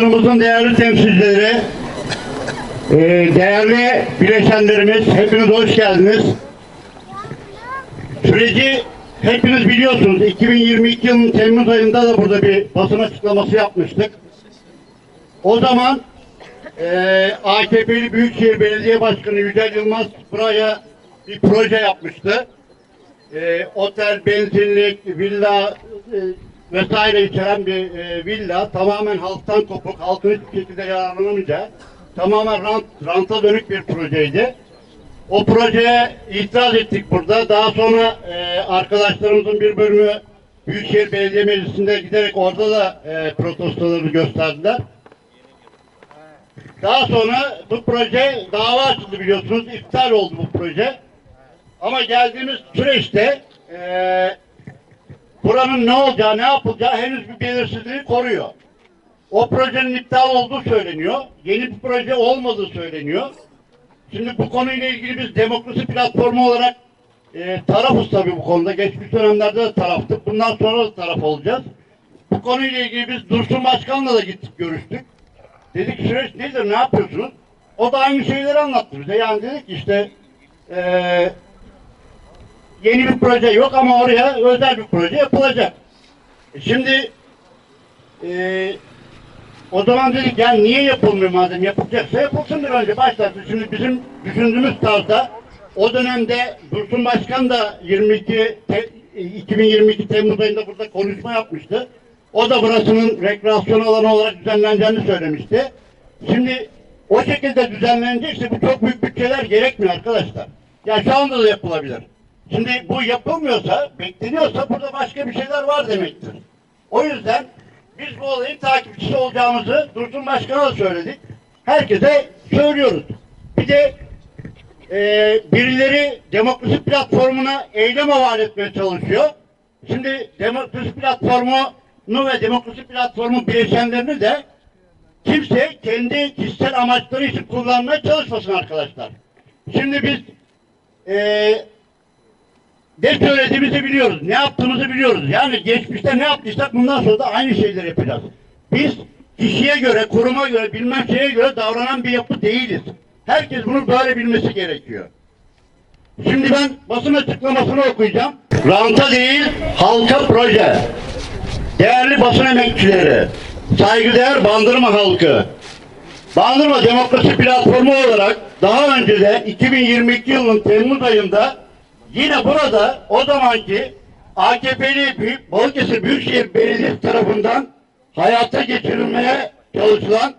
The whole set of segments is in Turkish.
Basınımızın değerli temsilcileri, e, değerli bileşenlerimiz, hepiniz hoş geldiniz. Süreci hepiniz biliyorsunuz. 2022 yılının Temmuz ayında da burada bir basın açıklaması yapmıştık. O zaman e, AKP'li Büyükşehir Belediye Başkanı Yücel Yılmaz buraya bir proje yapmıştı. E, otel, benzinlik, villa e, vesaire içeren bir e, villa tamamen halktan kopuk, halkın hiçbir şekilde yararlanamayacağı tamamen rant, ranta dönük bir projeydi. O projeye itiraz ettik burada. Daha sonra e, arkadaşlarımızın bir bölümü Büyükşehir Belediye Meclisi'nde giderek orada da e, protestolarını gösterdiler. Daha sonra bu proje dava açıldı biliyorsunuz. iptal oldu bu proje. Ama geldiğimiz süreçte e, buranın ne olacağı, ne yapılacağı henüz bir belirsizliği koruyor. O projenin iptal olduğu söyleniyor. Yeni bir proje olmadığı söyleniyor. Şimdi bu konuyla ilgili biz demokrasi platformu olarak e, tarafız tabii bu konuda. Geçmiş dönemlerde de taraftık. Bundan sonra da taraf olacağız. Bu konuyla ilgili biz Dursun Başkan'la da gittik görüştük. Dedik süreç nedir, ne yapıyorsunuz? O da aynı şeyleri anlattı bize. Yani dedik işte e, yeni bir proje yok ama oraya özel bir proje yapılacak. E Şimdi e, o zaman dedik yani niye yapılmıyor madem yapılacaksa yapılsın bir önce başlasın. Şimdi bizim düşündüğümüz tarzda o dönemde Dursun Başkan da 22 te- 2022 Temmuz ayında burada konuşma yapmıştı. O da burasının rekreasyon alanı olarak düzenleneceğini söylemişti. Şimdi o şekilde düzenlenecekse bu çok büyük bütçeler gerekmiyor arkadaşlar. Ya şu anda da yapılabilir. Şimdi bu yapılmıyorsa, bekleniyorsa burada başka bir şeyler var demektir. O yüzden biz bu olayın takipçisi olacağımızı Dursun Başkan'a da söyledik. Herkese söylüyoruz. Bir de e, birileri demokrasi platformuna eylem havale etmeye çalışıyor. Şimdi demokrasi platformunu ve demokrasi platformu bileşenlerini de kimse kendi kişisel amaçları için kullanmaya çalışmasın arkadaşlar. Şimdi biz e, ne söylediğimizi biliyoruz, ne yaptığımızı biliyoruz. Yani geçmişte ne yaptıysak bundan sonra da aynı şeyleri yapacağız. Biz kişiye göre, kuruma göre, bilmem şeye göre davranan bir yapı değiliz. Herkes bunu böyle bilmesi gerekiyor. Şimdi ben basın açıklamasını okuyacağım. Ranta değil, halka proje. Değerli basın emekçileri, saygıdeğer Bandırma halkı, Bandırma Demokrasi Platformu olarak daha önce de 2022 yılının Temmuz ayında yine burada o zamanki AKP'li Büyük, Balıkesir Büyükşehir Belediyesi tarafından hayata geçirilmeye çalışılan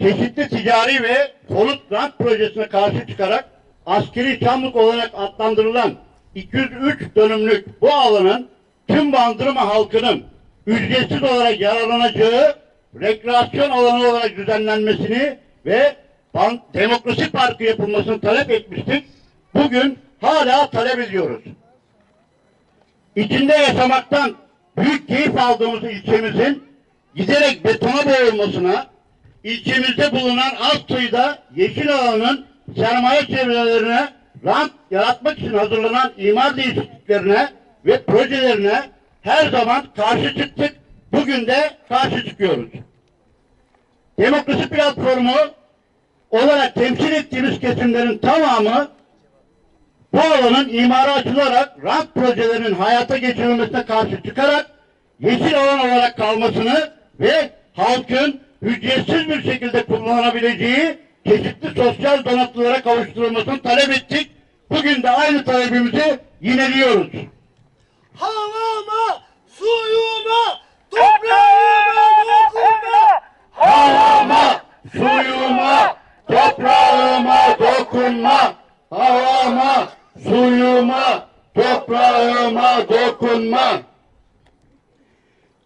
çeşitli ticari ve konut rant projesine karşı çıkarak askeri çamlık olarak adlandırılan 203 dönümlük bu alanın tüm Bandırma halkının ücretsiz olarak yararlanacağı rekreasyon alanı olarak düzenlenmesini ve Demokrasi Parkı yapılmasını talep etmiştik. Bugün hala talep ediyoruz. İçinde yaşamaktan büyük keyif aldığımız ilçemizin giderek betona boğulmasına, ilçemizde bulunan az sayıda yeşil alanın sermaye çevrelerine rant yaratmak için hazırlanan imar değişikliklerine ve projelerine her zaman karşı çıktık. Bugün de karşı çıkıyoruz. Demokrasi platformu olarak temsil ettiğimiz kesimlerin tamamı bu alanın imara açılarak rant projelerinin hayata geçirilmesine karşı çıkarak yeşil alan olarak kalmasını ve halkın ücretsiz bir şekilde kullanabileceği çeşitli sosyal donatılara kavuşturulmasını talep ettik. Bugün de aynı talebimizi yineliyoruz. Havama, suyuma, toprağıma dokunma. Havama, suyuma, toprağıma dokunma. Havama, suyuma, toprağıma dokunma.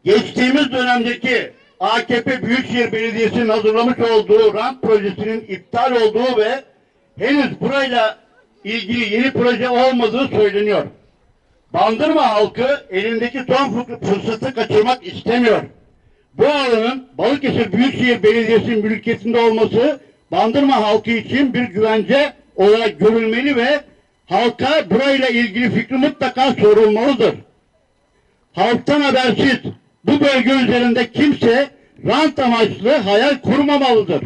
Geçtiğimiz dönemdeki AKP Büyükşehir Belediyesi'nin hazırlamış olduğu rant projesinin iptal olduğu ve henüz burayla ilgili yeni proje olmadığı söyleniyor. Bandırma halkı elindeki son fırsatı kaçırmak istemiyor. Bu alanın Balıkesir Büyükşehir Belediyesi'nin mülkiyetinde olması Bandırma halkı için bir güvence olarak görülmeli ve halka burayla ilgili fikri mutlaka sorulmalıdır. Halktan habersiz bu bölge üzerinde kimse rant amaçlı hayal kurmamalıdır.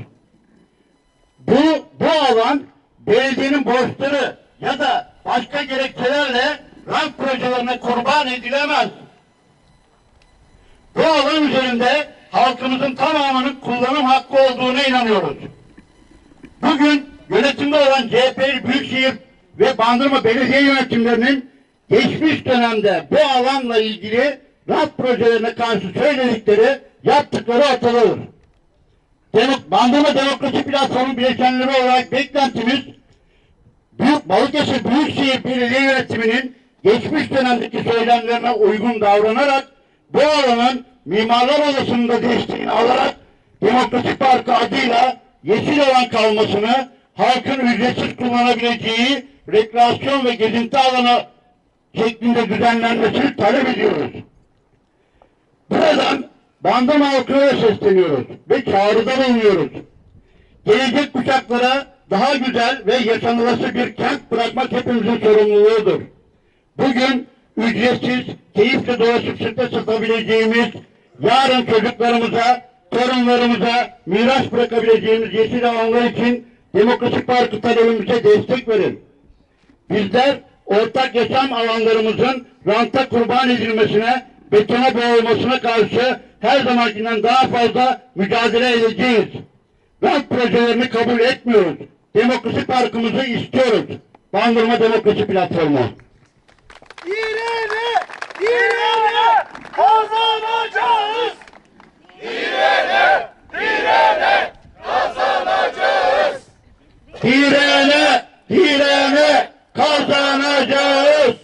Bu, bu alan belediyenin borçları ya da başka gerekçelerle rant projelerine kurban edilemez. Bu alan üzerinde halkımızın tamamının kullanım hakkı olduğuna inanıyoruz. Bugün yönetimde olan CHP Büyükşehir ve Bandırma Belediye yönetimlerinin geçmiş dönemde bu alanla ilgili rant projelerine karşı söyledikleri, yaptıkları ortadadır. Demok Bandırma Demokrasi Platformu bileşenleri olarak beklentimiz Büyük Balıkesir Büyükşehir Belediye Yönetimi'nin geçmiş dönemdeki söylemlerine uygun davranarak bu alanın mimarlar odasında desteğini alarak Demokrasi Parkı adıyla yeşil alan kalmasını halkın ücretsiz kullanabileceği rekreasyon ve gezinti alanı şeklinde düzenlenmesini talep ediyoruz. Buradan Bandırma halkına sesleniyoruz ve çağrıda bulunuyoruz. Gelecek kuşaklara daha güzel ve yaşanılası bir kent bırakmak hepimizin sorumluluğudur. Bugün ücretsiz, keyifle dolaşıp sütle satabileceğimiz, yarın çocuklarımıza, torunlarımıza miras bırakabileceğimiz yeşil alanlar için Demokrasi Parkı talebimize destek verin. Bizler ortak yaşam alanlarımızın ranta kurban edilmesine, betona boğulmasına karşı her zamankinden daha fazla mücadele edeceğiz. Rant projelerini kabul etmiyoruz. Demokrasi parkımızı istiyoruz. Bandırma Demokrasi Platformu. İleri, ileri kazanacağız. İleri, direne kazanacağız. Direne Jai